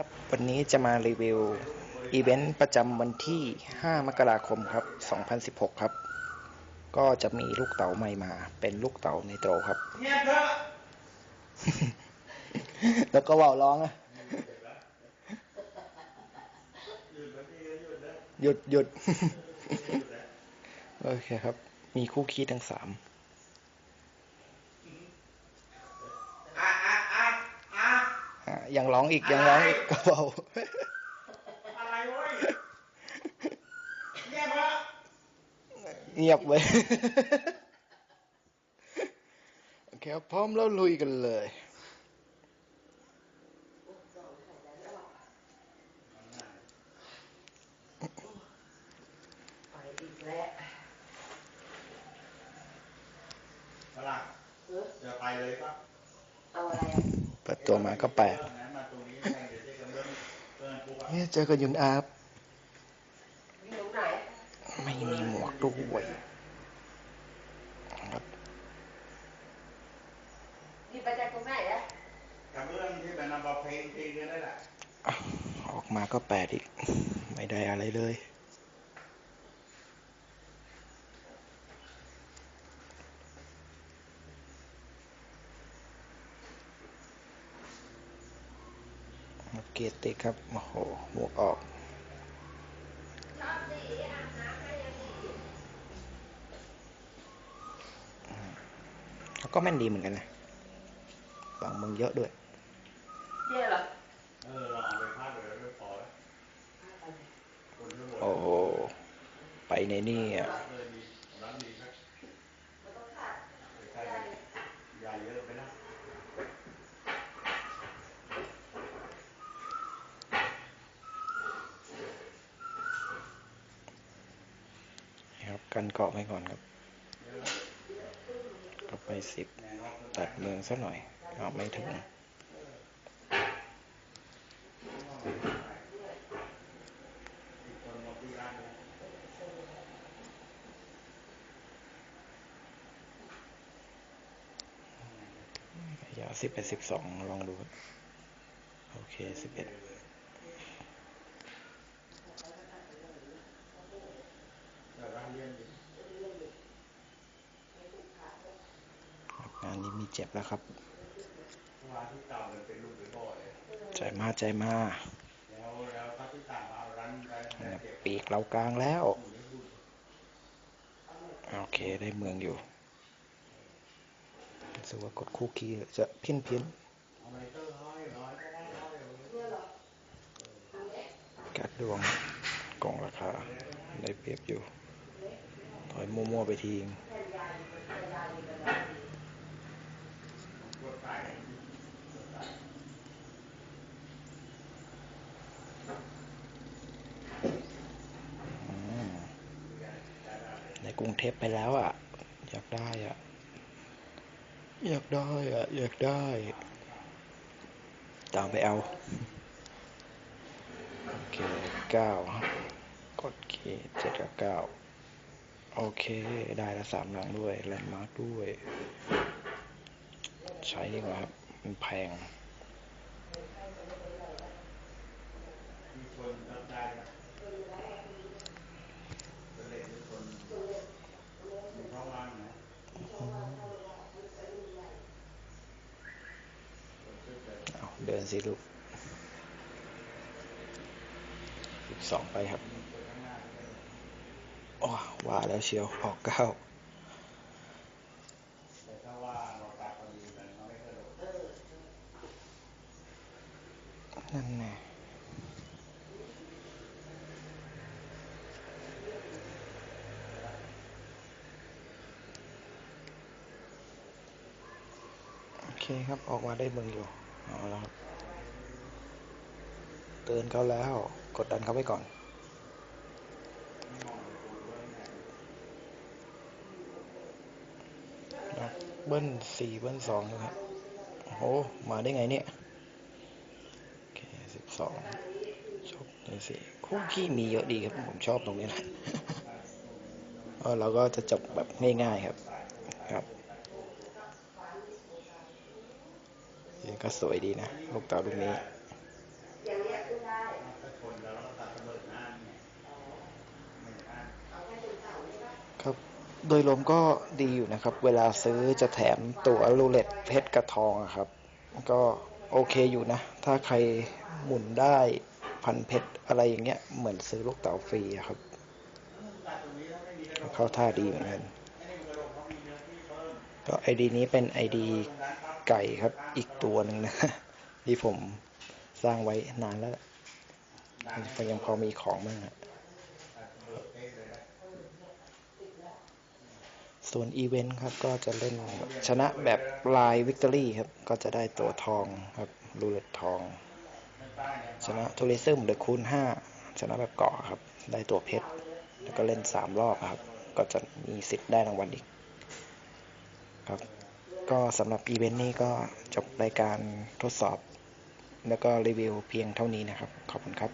ครับวันนี้จะมารีวิวอีเวนต์ประจำวันที่ 5 มกราคมครับ 2016 ครับ ก็จะมีลูกเต๋าใหม่มา เป็นลูกเต๋าในโตรครับเงียบเถอะแล้วก็ว่าวร้องอะหยุดหยุด โอเคครับ มีคู่คีดทั้งสาม อะอะอะอะ อะ ยังร้องอีกยังร้องอีกก็เบาอะไรเว้ยเงียบเถอะเงียบเว้ยโอเคครับพร้อมแล้วลุยกันเลยไปอีกแล้วฝรั่งเออจะไปเลยปะเอาอะไรอะเปิดตัวมาก็แปลก เรื่องปุ๊บอะเนี่ยเจอกับยุนอาร์ฟอยู่ตรงไหนไม่มีหมวกด้วยครับนี่ไปจากตรงไหนอะกับเรื่องที่เป็นนำเอาเพลงเพลงนี้นั่นแหละอะออกมาก็แปดอีก ไม่ได้อะไรเลย เกียรติครับ โอ้โหหมวกออกแล้วก็แม่นดีเหมือนกันนะบางมึงเยอะด้วยเนี่ยเหรอเออเราเอาไปพาดเลยแล้วไม่พอแล้วคนที่บอกโอ้โห ไปในนี่อะ เออดีร้านดีครับใช่ยาเยอะไปนะ ครับ กันเกาะไว้ก่อนครับก็ไปสิบตัดเมืองซะหน่อยเอาไม่ถึงคนมาที่ร้านเนี่ยาวสิบเอ็ดสิบสองลองดู โอเคสิบเอ็ด แต่ร้านเลี้ย งดีงานนี้มีเจ็บแล้วครับร้านที่เก่ามันเป็นรูปเป็นบ่อยใจมาใจมาแล้วแล้วถ้าที่ต่างมาร้านร้านร้านเก็บปีกเรากลางแล้ว โอเคได้เมืองอยู่รู้สึกว่ากดคู่คีย์จะเพี้ยนเพี้ยนเอาไมเตอร์ห้อยร้อยก็ได้ห้อยเลยๆกัดดวงกล่องราคา ได้เปรียบอยู่ ถอยมั่วๆไปทีงในกรุงเทพไปแล้วอะ อยากได้อะ อยากได้อะ อยากได้ ตามไปเอา โอเคเก้ากดเคเจ็ดกับเก้า โอเค ได้ละสามหลังด้วยแลนด์มาร์กด้วย ใช้ดีกว่าครับ มันแพงเดินสิลูกสองไปครับ คนข้างหน้าเลย อ๋อว่าแล้วเชียวออกเก้านั่นแน่โอเคครับออกมาได้เมืองอยู่เอาแล้วครับเตือนเขาแล้ว กดดันเขาไว้ก่อน ครับ เบิ้ลสี่เบิ้ลสองนะครับโอ้โหมาได้ไงเนี่ยโอเคสิบสองชอบนี่สิคุกกี้มีเยอะดีครับ ผมชอบตรงนี้นะเราก็จะจบแบบง่ายๆครับครับก็สวยดีนะ ลูกเต๋าลูกนี้ อย่างเนี้ย โดยรวมก็ดีอยู่นะครับ เวลาซื้อจะแถมตั๋วรูเล็ตเพชรกับทองครับ ก็โอเคอยู่นะ ถ้าใครหมุนได้พันเพชรอะไรอย่างเงี้ย เหมือนซื้อลูกเต๋าฟรีครับ เข้าท่าดีเหมือนกันก็ไอดีนี้เป็นไอดีไก่ครับ อีกตัวหนึ่งนะ ที่ผมสร้างไว้นานแล้ว ยังพอมีของบ้างอะ ส่วนอีเวนต์ครับก็จะเล่นชนะแบบลายวิกตอรี่ครับ ก็จะได้ตัวทองครับรูเล็ตทอง ชนะทัวริซึมหรือคูณ 5 ชนะแบบเกาะครับ ได้ตัวเพชร แล้วก็เล่น 3 รอบครับ ก็จะมีสิทธิ์ได้รางวัลอีกครับ ก็สำหรับอีเวนต์นี้ก็จบรายการทดสอบ แล้วก็รีวิวเพียงเท่านี้นะครับ ขอบคุณครับ